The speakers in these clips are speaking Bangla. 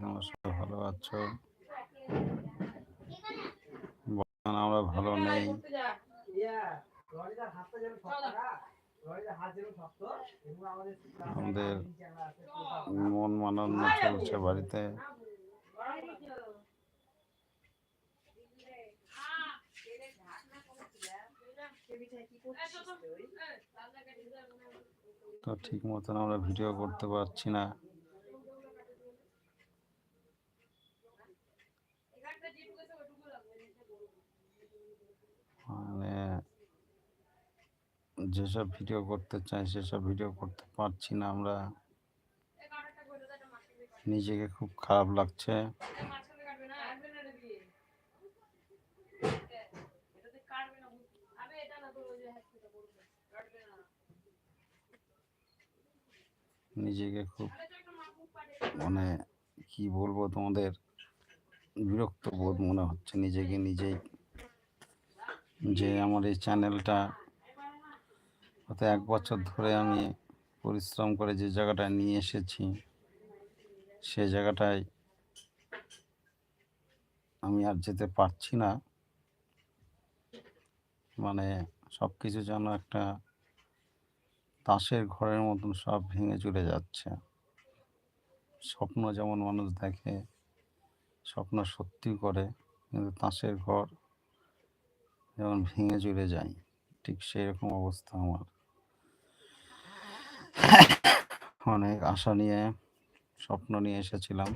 তোমরা সবাই ভালো আছো? বর্তমানে আমরা ভালো নেই। আমাদের মন মানানো চলছে বাড়িতে। তো ঠিক মতন আমরা ভিডিও করতে পারছি না মানে যেসব ভিডিও করতে চাই, সেসব ভিডিও করতে পারছি না আমরা। নিজেকে খুব খারাপ লাগছে। নিজেকে খুব মানে কি বলব তোমাদের বিরক্ত বোধ মনে হচ্ছে নিজেকে নিজেই। যে আমার এই চ্যানেলটা গত এক বছর ধরে আমি পরিশ্রম করে যে জায়গাটায় নিয়ে এসেছি, সে জায়গাটায় আমি আর যেতে পারছি না। মানে সব কিছু যেন একটা তাসের ঘরের মতন সব ভেঙে চলে যাচ্ছে। স্বপ্ন যেমন মানুষ দেখে, স্বপ্ন সত্যি করে, কিন্তু তাসের ঘর যেমন ভেঙে চলে যায়, ঠিক সেই রকম অবস্থা আমার। অনেক আশা নিয়ে, স্বপ্ন নিয়ে এসেছিলাম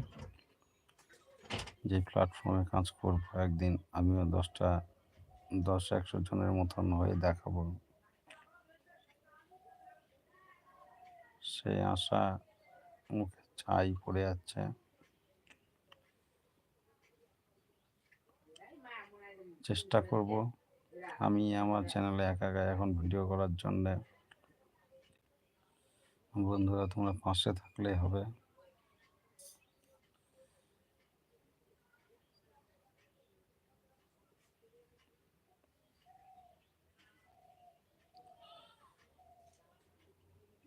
যে প্ল্যাটফর্মে কাজ করব। একদিন আমিও দশটা, দশ একশো জনের মতন হয়ে দেখাবো। সেই আশা মুখে ছাই পড়ে যাচ্ছে। চেষ্টা করব। আমি আমার চ্যানেলে একা এখন ভিডিও করার জন্যে বন্ধুরা, তোমরা পাশে থাকলে হবে।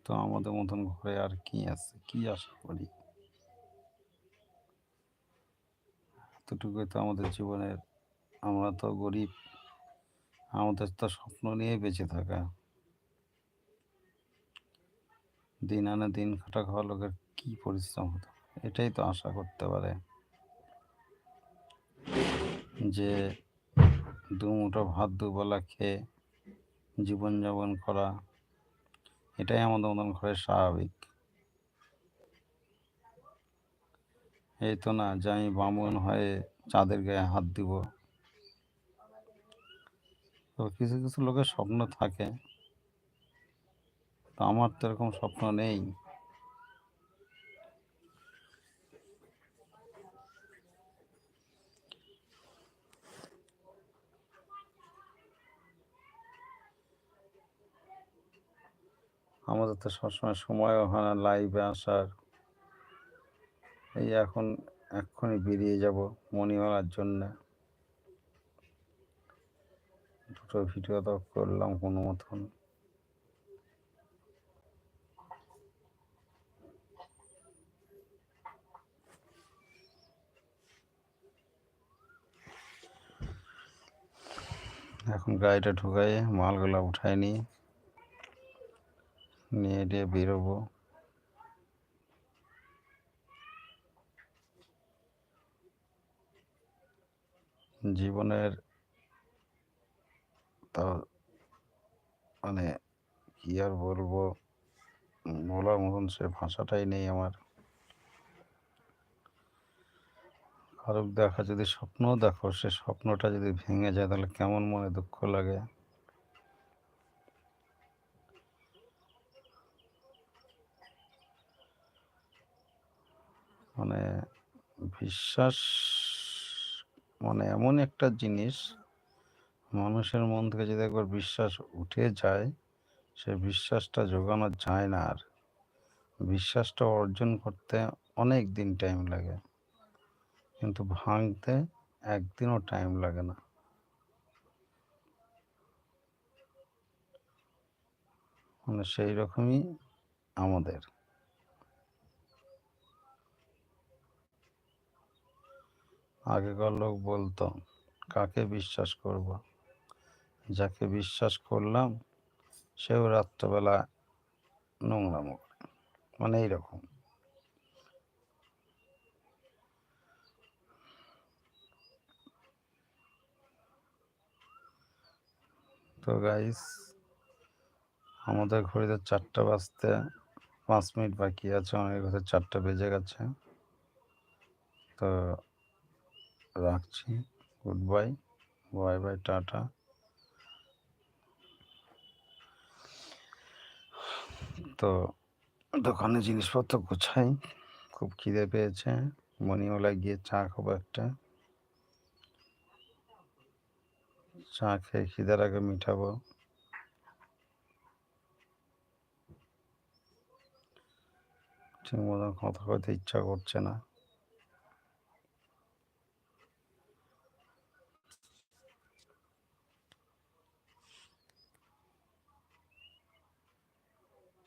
তো আমাদের মতন ঘরে আর কি আছে? কি আশা করি? এতটুকুই তো আমাদের জীবনের। আমরা তো গরিব। আমাদের তো স্বপ্ন নিয়ে বেঁচে থাকা। দিন আনে দিন খাটা খাওয়া লোকের কি পরিশ্রম হতো এটাই তো আশা করতে পারে। যে দু মুঠো ভাত দুবেলা খেয়ে জীবনযাপন করা, এটাই আমাদের মতন ঘরের স্বাভাবিক। এই তো না, যে আমি বামন হয়ে চাঁদের গায়ে হাত দিব। তো কিছু কিছু লোকের স্বপ্ন থাকে। তো আমার তো এরকম স্বপ্ন নেই। আমাদের তো সবসময় সময়ও হয় না লাইভে আসার। এই এখন এক্ষুনি বেরিয়ে যাব মণিমালার জন্য। দুটো ভিডিও তো করলাম কোনো মতন। এখন গাড়িটা ঢুকাই, মালগুলো উঠাই নি নিয়ে দিয়ে বেরোবো। জীবনের তা মানে কি আর বলব? বলার মতন সে ভাষাটাই নেই আমার। কারোর দেখা যদি স্বপ্ন দেখো, সে স্বপ্নটা যদি ভেঙে যায়, তাহলে কেমন মনে দুঃখ লাগে? মানে বিশ্বাস মানে এমন একটা জিনিস, মানুষের মন থেকে যদি একবার বিশ্বাস উঠে যায়, সে বিশ্বাসটা জোগানো যায় না আর। বিশ্বাসটা অর্জন করতে অনেক দিন টাইম লাগে। কিন্তু ভাঙতে একদিনও টাইম লাগে না। মানে সেই রকমই আমাদের। আগেকার লোক বলতো, কাকে বিশ্বাস করব? যাকে বিশ্বাস করলাম, সেও রাত্রবেলা নোংরামো করে। মানে এইরকম। তো গাইস আমাদের ঘড়িতে চারটা বাজতে পাঁচ মিনিট বাকি আছে অনেক ঘরে চারটা বেজে গেছে। তো রাখছি good bye bye bye tata. তো দোকানে জিনিসপত্র গোছাই, খুব খিদে পেয়েছে মণিওয়ালায় গিয়ে চা খাব একটা। চা খেয়ে খিদের আগে মিঠাবো। ঠিক মতন কথা কইতে ইচ্ছা করছে না।